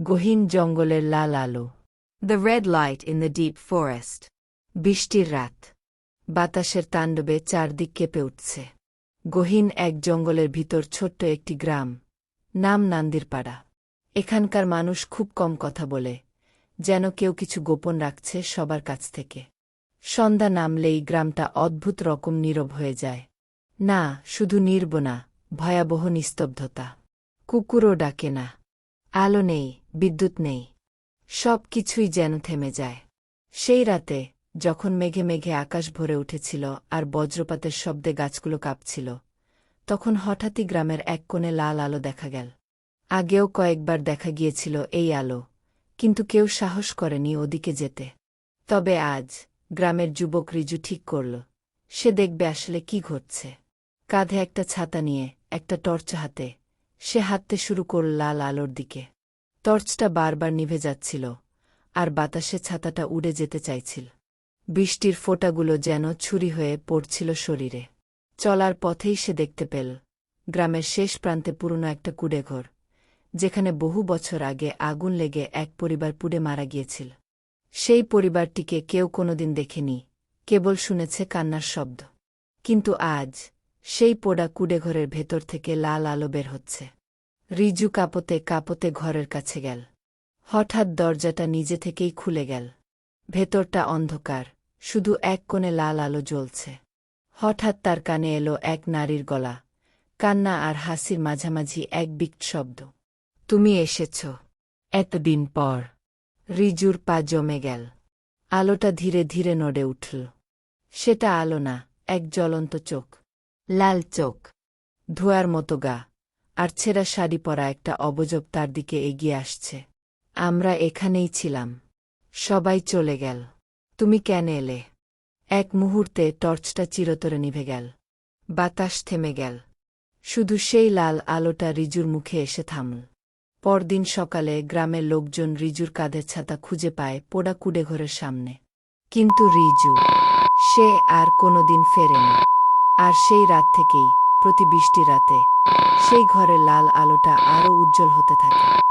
গহীন জঙ্গলের লাল আলো। The red light in the deep forest বৃষ্টির রাত। বাতাসের তাণ্ডবে চারদিক কেঁপে উঠছে। গহীন এক জঙ্গলের ভিতর ছোট্ট একটি গ্রাম। নাম নান্দিরপাড়া। এখানকার মানুষ খুব কম কথা বলে যেন কেউ কিছু গোপন রাখছে সবার কাছ থেকে। সন্ধ্যা নামলেই গ্রামটা অদ্ভুত রকম নীরব হয়ে যায়। না শুধু নির্বনা ভয়াবহ নিস্তব্ধতা। কুকুরও ডাকে না। আলো নেই। বিদ্যুৎ নেই। সব কিছুই যেন থেমে যায়। সেই রাতে, যখন মেঘে মেঘে আকাশ ভরে উঠেছিল আর বজ্রপাতের শব্দে গাছগুলো কাঁপছিল, তখন হঠাৎই গ্রামের এক কোণে লাল আলো দেখা গেল। আগেও কয়েকবার দেখা গিয়েছিল এই আলো, কিন্তু কেউ সাহস করেনি ওদিকে যেতে। তবে আজ, গ্রামের যুবক রিজু ঠিক করল। সে দেখবে আসলে কি ঘটছে। কাঁধে একটা ছাতা নিয়ে, একটা টর্চ হাতে, সে হাঁটতে শুরু করল লাল আলোর দিকে। টর্চটা বারবার নিভে যাচ্ছিল, আর বাতাসে ছাতাটা উড়ে যেতে চাইছিল। বৃষ্টির ফোঁটাগুলো যেন ছুরি হয়ে পড়ছিল শরীরে। চলার পথেই সে দেখতে পেল, গ্রামের শেষ প্রান্তে পুরনো একটা কুড়েঘর, যেখানে বহু বছর আগে আগুন লেগে এক পরিবার পুড়ে মারা গিয়েছিল। সেই পরিবারটিকে কেউ কোনোদিন দেখেনি, কেবল শুনেছে কান্নার শব্দ। কিন্তু আজ, সেই পোড়া কুড়েঘরের ভেতর থেকে লাল আলো বের হচ্ছে। রিজু কাপতে কাপতে ঘরের কাছে গেল। হঠাৎ দরজাটা নিজে থেকেই খুলে গেল। ভেতরটা অন্ধকার, শুধু এক কোণে লাল আলো জ্বলছে। হঠাৎ তার কানে এলো এক নারীর গলা। কান্না আর হাসির মাঝামাঝি এক বিক্ট শব্দ। তুমি এসেছ। এতদিন পর। রিজুর পা জমে গেল। আলোটা ধীরে ধীরে নড়ে উঠল। সেটা আলো না, এক জ্বলন্ত চোখ। লাল চোখ। ধোয়ার মতো গা। আর ছেঁড়া শাড়ি পরা একটা অবজব তার দিকে এগিয়ে আসছে। আমরা এখানেই ছিলাম। সবাই চলে গেল। তুমি কেন এলে? এক মুহূর্তে টর্চটা চিরতরে নিভে গেল। বাতাস থেমে গেল। শুধু সেই লাল আলোটা রিজুর মুখে এসে থামল। পরদিন সকালে গ্রামের লোকজন রিজুর কাঁধের ছাতা খুঁজে পায় পোড়া কুড়ে ঘরের সামনে। কিন্তু রিজু, সে আর কোনোদিন ফেরেনি। আর সেই রাত থেকেই, প্রতি বৃষ্টি রাতে সেই ঘরের লাল আলোটা আরও উজ্জ্বল হতে থাকে।